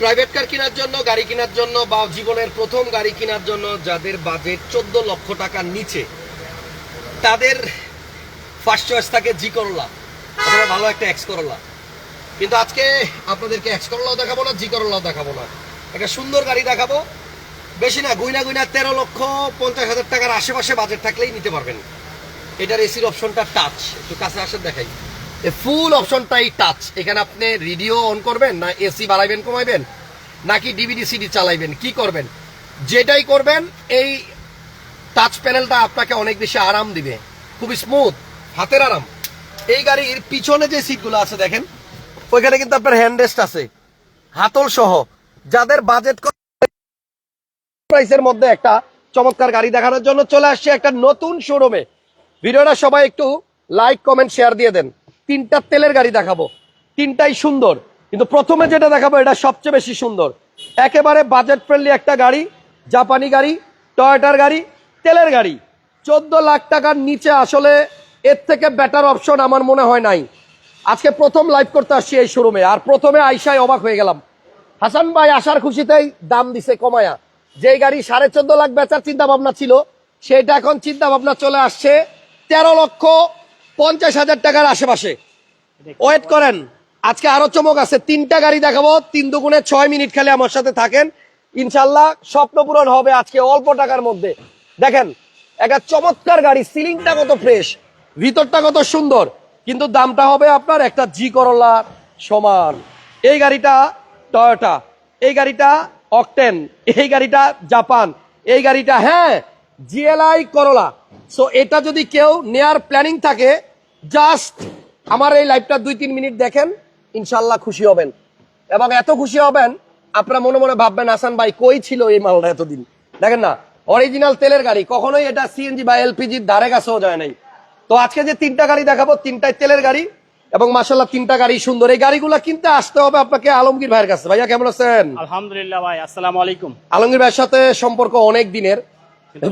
Private car কেনার জন্য, গাড়ি কেনার জন্য বা জীবনের প্রথম গাড়ি কেনার জন্য যাদের বাজেট চোদ্দ লক্ষ টাকার নিচে, তাদের ফার্স্ট চয়েস থাকে জি করলা অথবা ভালো একটা এক্স করলা কিন্তু আজকে আপনাদেরকে এক্স করলাও দেখাবো না জি করলাও দেখাবো না। একটা সুন্দর গাড়ি দেখাবো। বেশি না, গুইনা গুইনা তেরো লক্ষ পঞ্চাশ হাজার টাকার আশেপাশে বাজেট থাকলেই নিতে পারবেন। এটার এসির অপশনটা টাচ একটু কাছে আসেন, দেখাই। ফুল অপশনটাই টাচ এখানে আপনি রেডিও অন করবেন, না এসি বাড়াইবেন, কমাইবেন, নাকি ডিভিডি সিডি চালাইবেন, কি করবেন? যেটাই করবেন, এই টাচ প্যানেলটা আপনাকে অনেক বেশি আরাম দিবে। খুব স্মুথ হাতের আরাম। এই গাড়ির পিছনে যে সিটগুলো আছে, দেখেন, ওইখানে কিন্তু আপনার হ্যান্ড রেস্ট আছে, হাতল সহ। যাদের বাজেট প্রাইসের মধ্যে একটা চমৎকার গাড়ি দেখানোর জন্য চলে আসছে একটা নতুন শোরুমে ভিডিওটা সবাই একটু লাইক কমেন্ট শেয়ার দিয়ে দেন। তিনটা তেলের গাড়ি দেখাবো। তিনটাই সুন্দর। কিন্তু প্রথমে যেটা দেখাবো, এটা সবচেয়ে বেশি সুন্দর। একেবারে বাজেট ফ্রেন্ডলি একটা গাড়ি, জাপানি গাড়ি টয়োটার গাড়ি, তেলের গাড়ি। চোদ্দ লাখ টাকার নিচে আসলে এর থেকে বেটার অপশন আমার মনে হয় নাই। আজকে প্রথম লাইভ করতে আসছি এই শোরুমে আর প্রথমে আইসায় অবাক হয়ে গেলাম। হাসান ভাই আসার খুশিতেই দাম দিছে কমায়া। যেই গাড়ি সাড়ে চোদ্দ লাখ বেচার চিন্তা ভাবনা ছিল, সেটা এখন চিন্তা ভাবনা চলে আসছে তেরো লক্ষ পঞ্চাশ হাজার টাকার আশেপাশে। ওয়েট করেন, আজকে আরও চমক আছে। তিনটা গাড়ি দেখাবো, তিন দুগুণে ছয় মিনিট খালি আমার সাথে থাকেন। ইনশাল্লাহ স্বপ্ন পূরণ হবে আজকে অল্প টাকার মধ্যে। দেখেন, একটা চমৎকার গাড়ি, সিলিংটা কত ফ্রেশ ভিতরটা কত সুন্দর। কিন্তু দামটা হবে আপনার একটা জি করলা সমান। এই গাড়িটা টয়োটা এই গাড়িটা অকটেন এই গাড়িটা জাপান এই গাড়িটা হ্যাঁ জিএলআই করলা সো এটা যদি কেউ নেয়ার প্ল্যানিং থাকে জাস্ট আমার এই লাইভটা দুই তিন মিনিট দেখেন ইনশাল্লাহ খুশি হবেন। এবং এত খুশি হবেন আপনারা মনে মনে ভাববেন হাসান ভাই কই ছিল এই মালটা এতদিন? দেখেন না অরিজিনাল তেলের গাড়ি কখনোই এটা সিএনজি বা এলপিজির ধারে কাছেও যায় নাই। তো আজকে যে তিনটা গাড়ি দেখাবো তিনটাই তেলের গাড়ি এবং মাসাল্লাহ তিনটা গাড়ি সুন্দর। এই গাড়িগুলো কিনতে আসতে হবে আপনাকে আলমগীর ভাইয়ের কাছে। ভাইয়া কেমন আছেন? আলহামদুলিল্লাহ ভাই আসসালামু আলাইকুম। আলমগীর ভাইয়ের সাথে সম্পর্ক অনেক দিনের।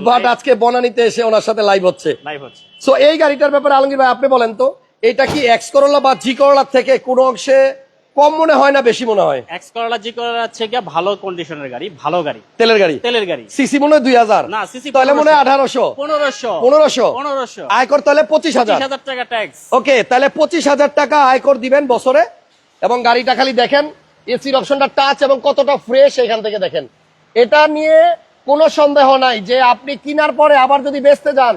বাট আজকে বনানীতে এসে ওনার সাথে লাইভ হচ্ছে। লাইভ হচ্ছে। সো এই গাড়িটার ব্যাপারে আলমগীর ভাই আপনি বলেন তো এটা কি এক্স করোলা বা জি করোলার থেকে কোনো অংশে কম মনে হয় না বেশি মনে হয়? এক্স করলা জি করলা হচ্ছে গিয়ে ভালো কন্ডিশনের গাড়ি ভালো গাড়ি। তেলের গাড়ি? তেলের গাড়ি। সিসি মনে হয় দুই হাজার। না, CC তাহলে মনে হয় আঠারোশো। পনেরোশো। পনেরোশো। পনেরোশো। আয়কর তাহলে পঁচিশ হাজার। হাজার টাকা ট্যাক্স ওকে তাহলে পঁচিশ হাজার টাকা আয়কর দিবেন বছরে। এবং গাড়িটা খালি দেখেন এসির অপশনটা টাচ এবং কতটা ফ্রেশ এখান থেকে দেখেন। এটা নিয়ে কোনো সন্দেহ নাই যে আপনি কিনার পরে আবার যদি বেচতে যান,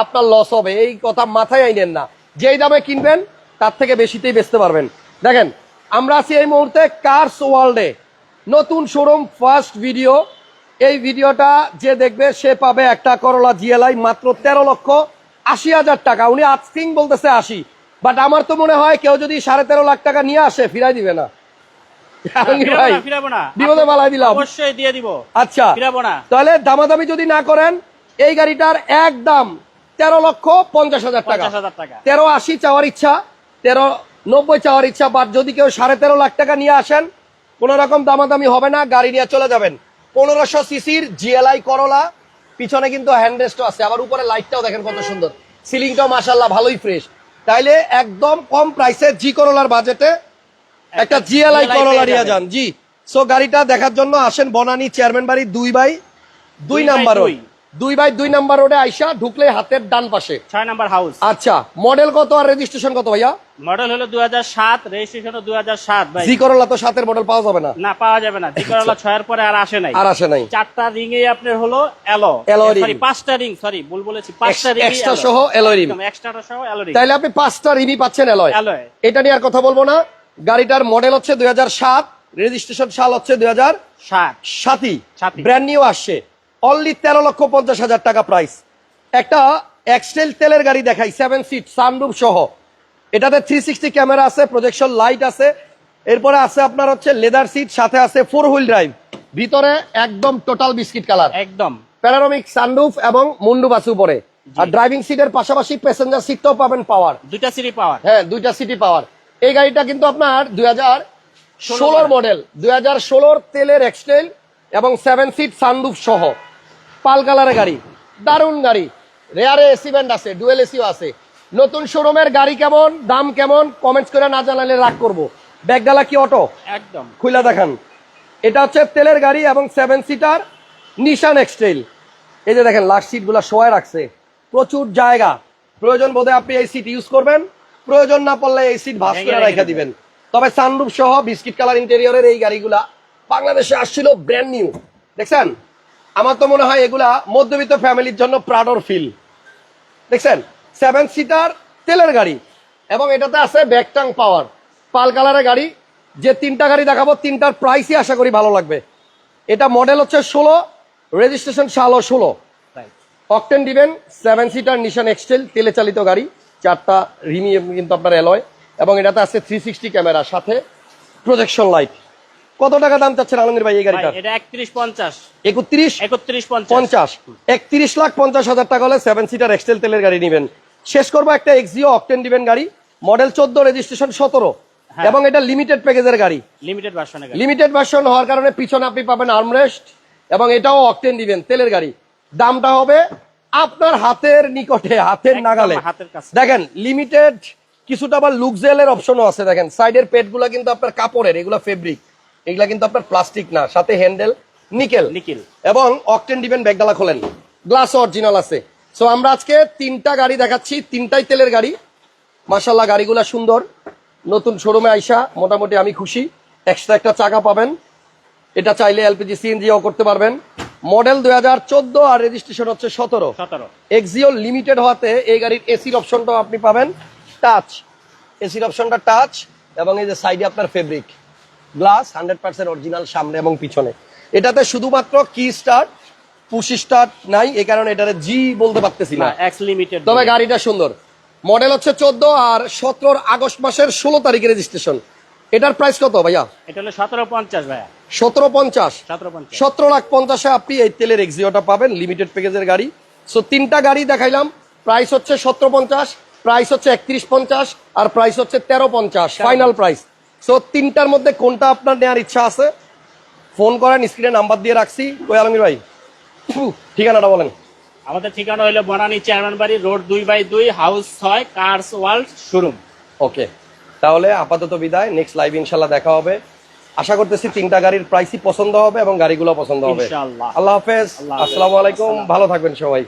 আপনার লস হবে। এই কথা মাথায় আইনেন না। যেই দামে কিনবেন, তার থেকে বেশিতেই বেচতে পারবেন। দেখেন, আমরা আছি এই মুহূর্তে কার্স ওয়ার্ল্ডে নতুন শোরুম ফার্স্ট ভিডিও এই ভিডিওটা যে দেখবে, সে পাবে একটা করলা জিএলআই মাত্র তেরো লক্ষ আশি হাজার টাকা। উনি আস্কিং বলতেছে আশি। বাট আমার তো মনে হয় কেউ যদি সাড়ে তেরো লাখ টাকা নিয়ে আসে, ফিরাই দিবে না আলমগীর ভাই, ফিরাবো না বিপদে বালাই দিলাম। অবশ্যই দিয়ে দিব। আচ্ছা তাহলে দামাদামি যদি না করেন এই গাড়িটার এক দাম তেরো লক্ষ পঞ্চাশ হাজার টাকা। পঞ্চাশ হাজার টাকা। তেরো আশি চাওয়ার ইচ্ছা তেরো নব্বই চাওয়ার ইচ্ছা বাট যদি কেউ সাড়ে তেরো লাখ টাকা নিয়ে আসেন কোন রকম দামাদামি হবে না গাড়ি নিয়ে চলে যাবেন। পনেরোশো সিসির জিএলআই করলা পিছনে কিন্তু হ্যান্ডরেস্টও আছে। আবার উপরে লাইটটাও দেখেন কত সুন্দর। সিলিংটাও মাসাল্লাহ ভালোই ফ্রেশ। তাইলে একদম কম প্রাইসে জি করলার বাজেটে একটা জিএলআই GLI করলা পেয়ে যান। জি। সো গাড়িটা দেখার জন্য আসেন বনানী চেয়ারম্যান বাড়ি দুই বাই দুই নাম্বার ওই দুই। বাই দুই নাম্বার রোডে আইসা ঢুকলে হাতের ডান পাশে। ছয় নাম্বার হাউস। আচ্ছা মডেল কত আর রেজিস্ট্রেশন কত ভাইয়া? মডেল হলো দুই হাজার সাত রেজিস্ট্রেশন দুই হাজার সাত ভাই। জি করলা তো সাতের মডেল পাওয়া যাবে না। না পাওয়া যাবে না। জি করলা ছয়ের পরে আর আসে নাই। আর আসে নাই। চারটা রিং এ আপনার হলো এলো ring। সরি পাঁচটা রিং সরি ভুল বলেছি। পাঁচটা রিং extra সহ alloy ring। এক্সট্রা সহ এলো রিং তাইলে আপনি পাঁচটা রিভি পাচ্ছেন এলয় Alloy। এটা নিয়ে আর কথা বলব না। গাড়িটার মডেল হচ্ছে দুই হাজার সাত রেজিস্ট্রেশন সাল হচ্ছে দুই হাজার সাতই। ব্র্যান্ড নিউ আসছে। অনলি তেরো লক্ষ পঞ্চাশ হাজার টাকা প্রাইস একটা এক্সটেল তেলের গাড়ি দেখাই সেভেন সিট সানরুফ সহ। এটাতে থ্রি সিক্সটি ক্যামেরা আছে প্রজেকশন লাইট আছে। এরপরে আছে আপনার হচ্ছে লেদার সিট সাথে আছে ফোর হুইল ড্রাইভ ভিতরে একদম টোটাল বিস্কিট কালার একদম। প্যারারমিক সানরুফ এবং মুন্ডু বাসু উপরে। আর ড্রাইভিং সিটের পাশাপাশি প্যাসেঞ্জার সিটটাও পাবেন পাওয়ার দুইটা সিটি পাওয়ার হ্যাঁ দুইটা সিটি পাওয়ার এই গাড়িটা কিন্তু আপনার দুই হাজার ষোলোর মডেল দুই হাজার ষোলোর তেলের এক্সটেল এবং সেভেন সিট সানরুফ সহ। পাল কালারের গাড়ি দারুণ গাড়ি। রেয়ারে এসি ব্যান্ড আছে ডুয়েল এসিও আছে। নতুন শোরুমের গাড়ি কেমন দাম কেমন কমেন্টস করে না জানালে রাগ করব। ব্যাগডালা কি অটো একদম। খুলে দেখান। এটা হচ্ছে তেলের গাড়ি এবং সেভেন সিটার নিশান এক্সটেল এই যে দেখেন লাস্ট সিটগুলো শোয়া রাখছে। প্রচুর জায়গা। প্রয়োজন বোধে আপনি এই সিট ইউজ করবেন। প্রয়োজন না পড়লে এই সিট ভাস করে রেখে দিবেন। তবে সানরুফ সহ বিস্কিট কালার ইন্টেরিয়রের এই গাড়িগুলা বাংলাদেশে আসছিল ব্র্যান্ড নিউ দেখছেন? আমার তো মনে হয় এগুলা মধ্যবিত্ত ফ্যামিলির জন্য প্রাডর ফিল দেখছেন? সেভেন সিটার তেলের গাড়ি এবং এটাতে আছে ব্যাকটাং পাওয়ার পাল কালারের গাড়ি। যে তিনটা গাড়ি দেখাবো তিনটার প্রাইসই আশা করি ভালো লাগবে। এটা মডেল হচ্ছে ষোলো রেজিস্ট্রেশন সালও ষোলো. অকটেন দিবেন সেভেন সিটার নিশান এক্সটেল তেলে চালিত গাড়ি। চারটা রিমি কিন্তু আপনার এলয় এবং এটাতে আছে থ্রি সিক্সটি ক্যামেরা সাথে প্রজেকশন লাইট কত টাকা দাম চাচ্ছেন আলমগীর ভাই এই গাড়িটা এটা একত্রিশ পঞ্চাশ। একত্রিশ? একত্রিশ পঞ্চাশ। পঞ্চাশ। একত্রিশ লাখ পঞ্চাশ হাজার টাকা হলে সেভেন সিটার এক্সটেল তেলের গাড়ি নেবেন। শেষ করব একটা এক্সিও অকটেন দিবেন গাড়ি মডেল চোদ্দ রেজিস্ট্রেশন সতেরো হ্যাঁ। এবং এটা লিমিটেড প্যাকেজের গাড়ি। লিমিটেড ভার্সনের লিমিটেড ভার্সন হওয়ার কারণে পিছনে আপনি পাবেন আর্মরেস্ট এবং এটাও অকটেন দিবেন তেলের গাড়ি। দামটা হবে আপনার হাতের নিকটে হাতের নাগালে। দেখেন লিমিটেড কিছুটা আবার লুকজেলের অপশনও আছে দেখেন। সাইডের পেটগুলো কিন্তু আপনার কাপড়ের এগুলা ফেব্রিক এগুলা কিন্তু আপনার প্লাস্টিক না সাথে হ্যান্ডেল নিকেল নিকেল এবং অকটেন দিবেন ব্যাগডালা খোলেন। গ্লাস অরিজিনাল আছে। সো আমরা আজকে তিনটা গাড়ি দেখাচ্ছি তিনটাই তেলের গাড়ি। মাসাল্লাহ গাড়িগুলা সুন্দর। নতুন শোরুমে আইসা মোটামুটি আমি খুশি। এক্সট্রা একটা চাকা পাবেন। এটা চাইলে এলপিজি সিএনজিও করতে পারবেন। মডেল দুই হাজার চোদ্দ আর রেজিস্ট্রেশন হচ্ছে সতেরো। এক্সিও লিমিটেড হওয়াতে এই গাড়ির এসির অপশনটাও আপনি পাবেন। টাচ এসির অপশনটা টাচ এবং এই যে সাইডে আপনার fabric glass hundred percent original সামনে এবং পিছনে। এটাতে শুধুমাত্র কি স্টার্ট পুশি স্টার্ট নাই এই কারণে এটারে জি বলতে পারতেছি না। না এক্স লিমিটেড তবে গাড়িটা সুন্দর। মডেল হচ্ছে চোদ্দ আর সতেরোর আগস্ট মাসের ষোলো তারিখে রেজিস্ট্রেশন এটার প্রাইস কত ভাইয়া? এটা হলো সতেরো পঞ্চাশ ভাইয়া। সতেরো পঞ্চাশ। সতেরো লাখ পঞ্চাশে আপনি এই তেলের এক্সিওটা পাবেন লিমিটেড প্যাকেজের গাড়ি। সো তিনটা গাড়ি দেখাইলাম। প্রাইস হচ্ছে সতেরো পঞ্চাশ প্রাইস হচ্ছে একত্রিশ পঞ্চাশ আর প্রাইস হচ্ছে তেরো পঞ্চাশ ফাইনাল প্রাইস সো তিনটার মধ্যে কোনটা আপনার নেওয়ার ইচ্ছা আছে ফোন করেন স্ক্রিনে নাম্বার দিয়ে রাখছি। ওই আলমগীর ভাই? ঠিকানাটা বলেন। আমাদের ঠিকানা হলো বনানী চেয়ারম্যান বাড়ি রোড দুই বাই দুই হাউস ছয় কার্স ওয়ার্ল্ড শোরুম ওকে তাহলে আপাতত বিদায়। নেক্সট লাইভ ইনশাল্লাহ দেখা হবে। আশা করতেছি তিনটা গাড়ির প্রাইসই পছন্দ হবে এবং গাড়িগুলো পছন্দ হবে। আল্লাহ হাফেজ। আসসালামু আলাইকুম। ভালো থাকবেন সবাই।